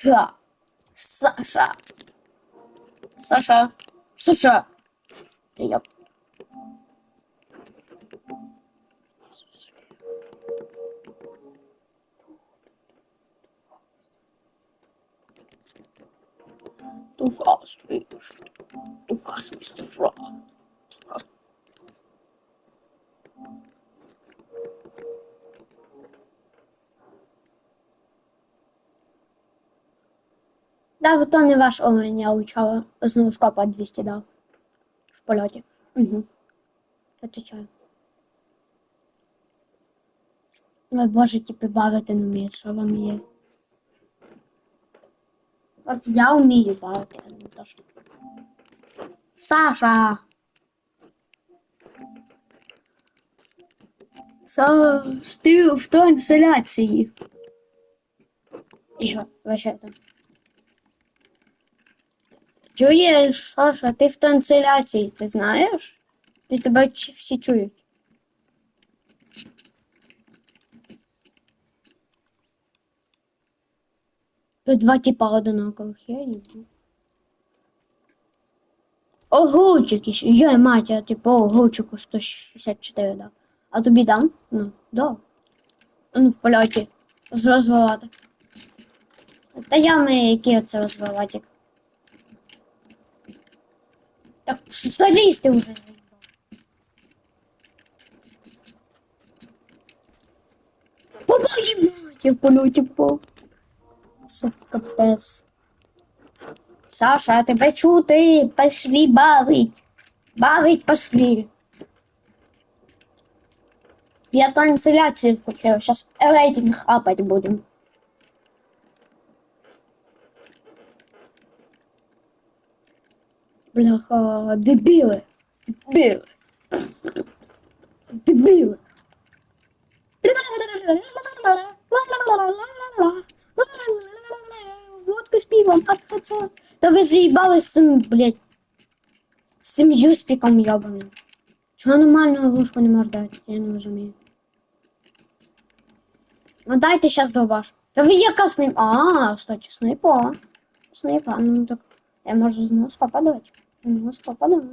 Sasha. Sasha. Sasha. Sasha. Yep. Du warst mich. Du warst mich zu froh. Да, вот то не ваш у меня учала. Знову шкопа 200 дав. В польоті. Угу. Отвечаю. Ой, боже, типи бавити не вміють, що вам є. От я вмію бавити, а не то що. Саша! Саш, ти в трансляції. Ігор, вообще там. Чуєш, Саша, ти в трансляції, ти знаєш? Ти тебе всі чують. Тут два типа одинакових, я не знаю. Огурчик ще. Йой, мать, я типу огурчику 164 дав. А тобі дам? Ну, да. Ну. З розвивати. Та я ми який оце розвиватик. Так залізь ти вже заїбав. Побої, мать, я в польоті впав. Це капець. Саша, тебе чути, пошли бавить. Бавить пошли. Я трансляцию включил, сейчас рейтинг хапать будем. Бляха, дебилы, дебилы, дебилы. Водка з пивом, отхаться. Да ви заїбали з цим, блядь, з цим юспіком йобаним. Чого нормального вушку не може дати? Я не розумію. Ну дайте щас до ваш. Та ви яка снайп... А, кстати, снайпа. Снайпа, ну так. Я можу з носка подати. Носка подати.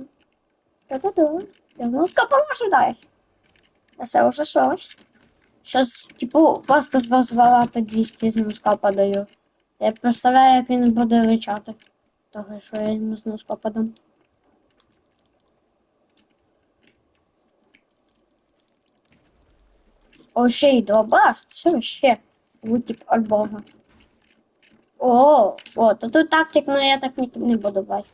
Та-та-та. Я з носка поможу дай. Я це вже щось. Щас, типу, просто з вас валата 200 з носка подаю. Я представляю, як він буде ричати. Того, що я йому з носка подам. О, ще й дробаш, це ще від Бога. О, о, то тут тактик, но я так не, не буду бачити.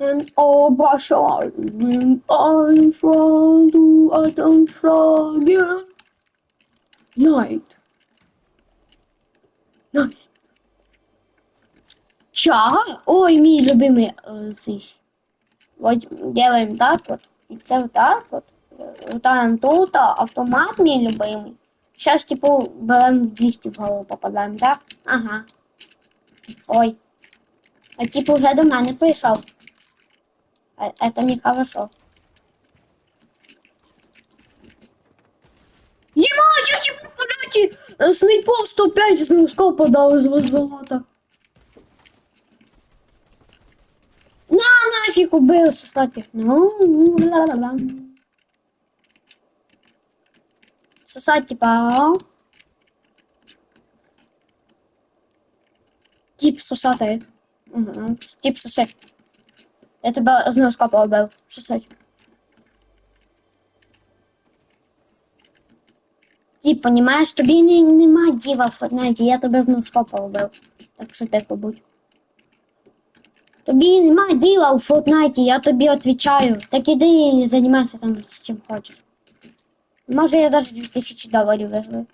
And all Basha, when I'm from to I don't forget. Night. Night. Ча? Ой, мій любимий э, цей. Вот делаем так вот. И це вот так вот. Лутаем тут, автомат мій любимий. Сейчас, типу, берем 200 в голову попадаем, да? Ага. Ой. А типу вже до мене прийшов. А, это нехорошо. Ебать, я типу в полеті е, снайпов 105 з носкопа дав з возворота. На, нафиг убил, кстати. Ну, ну, ла-ла-ла. Сосать, типа. Тип сосати. Угу. Тип сосать. Я тебе з носкопа убив. Сосать. Тип, понімаєш, тобі не, нема діва в Фортнайті, я тебе з носкопа убив. Так що тихо будь. Тобі нема діла у Фортнайті, я тобі відповідаю. Так іди і займайся там з чим хочеш. Може я навіть 2000 доларів виграю.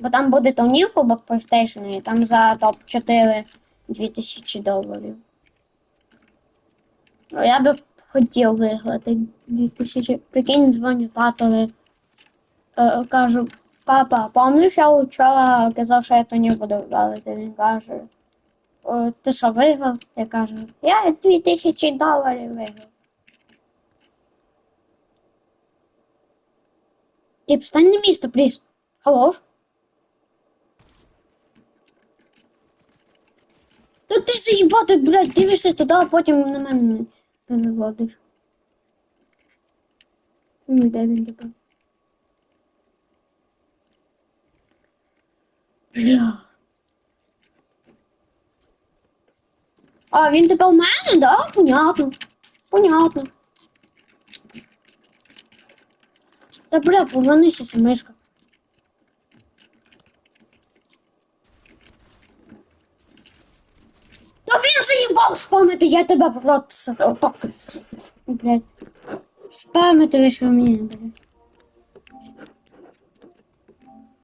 Бо там буде турнір кубок PlayStation, і там за топ-4 2000 доларів. Ну, я би хотів виграти 2000. Прикинь, дзвоню татові. Е, кажу, папа, помниш, я вчора казав, що я то не буду вдалити. Він каже, ти що виграв? Я кажу, я 2000 доларів виграв. Ти стань на місто, пліз. Хорош. Та ти заїбати, блядь, дивишся туди, а потім на мене не, не виводиш. Ну, де він тепер? Бля. А, він тепер у мене, да? Понятно. Понятно. Та бля, повернися, мишка. Він заїбав спамити, я тебе в рот Блять. Спамити ви що меня, блядь.